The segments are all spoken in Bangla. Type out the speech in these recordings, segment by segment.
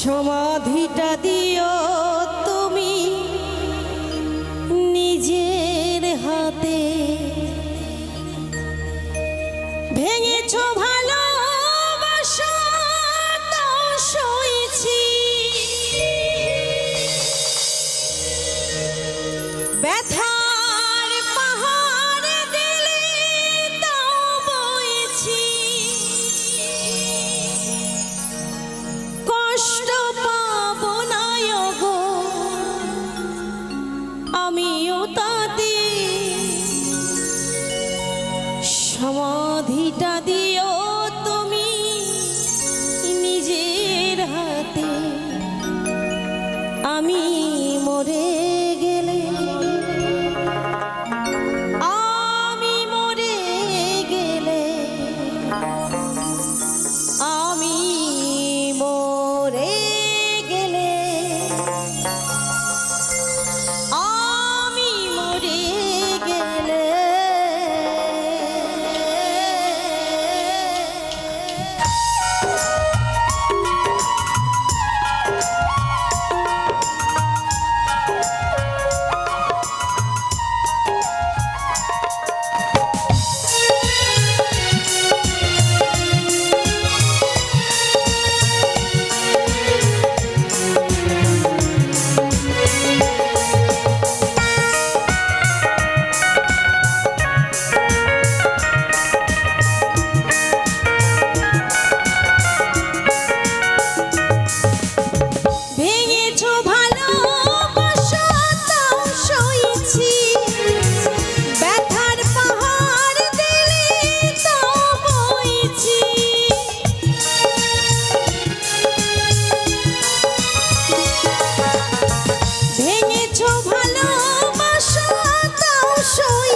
সমাধিটা দিও তুমি নিজের হাতে। ভেঙেছো ভাই সমাধিটা দি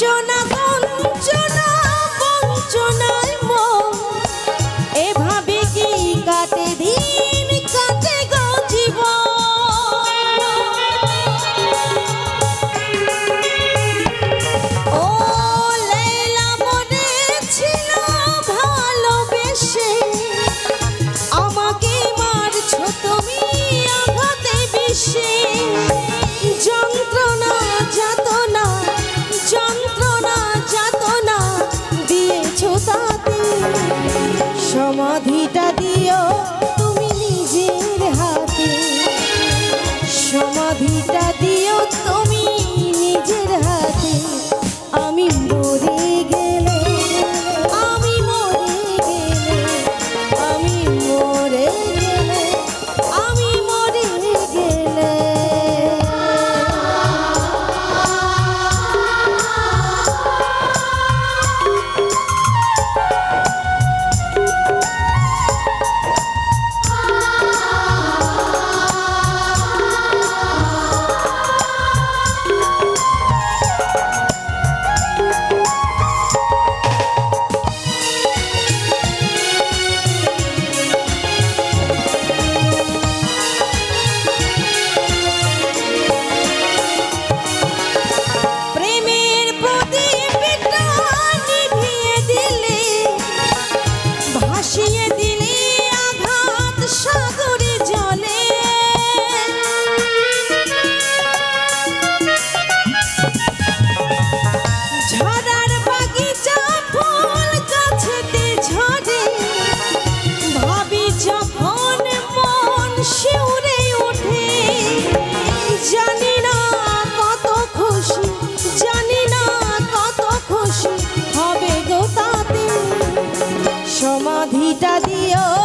you সমাধিটা দিয়ে সমাধিটা দিও।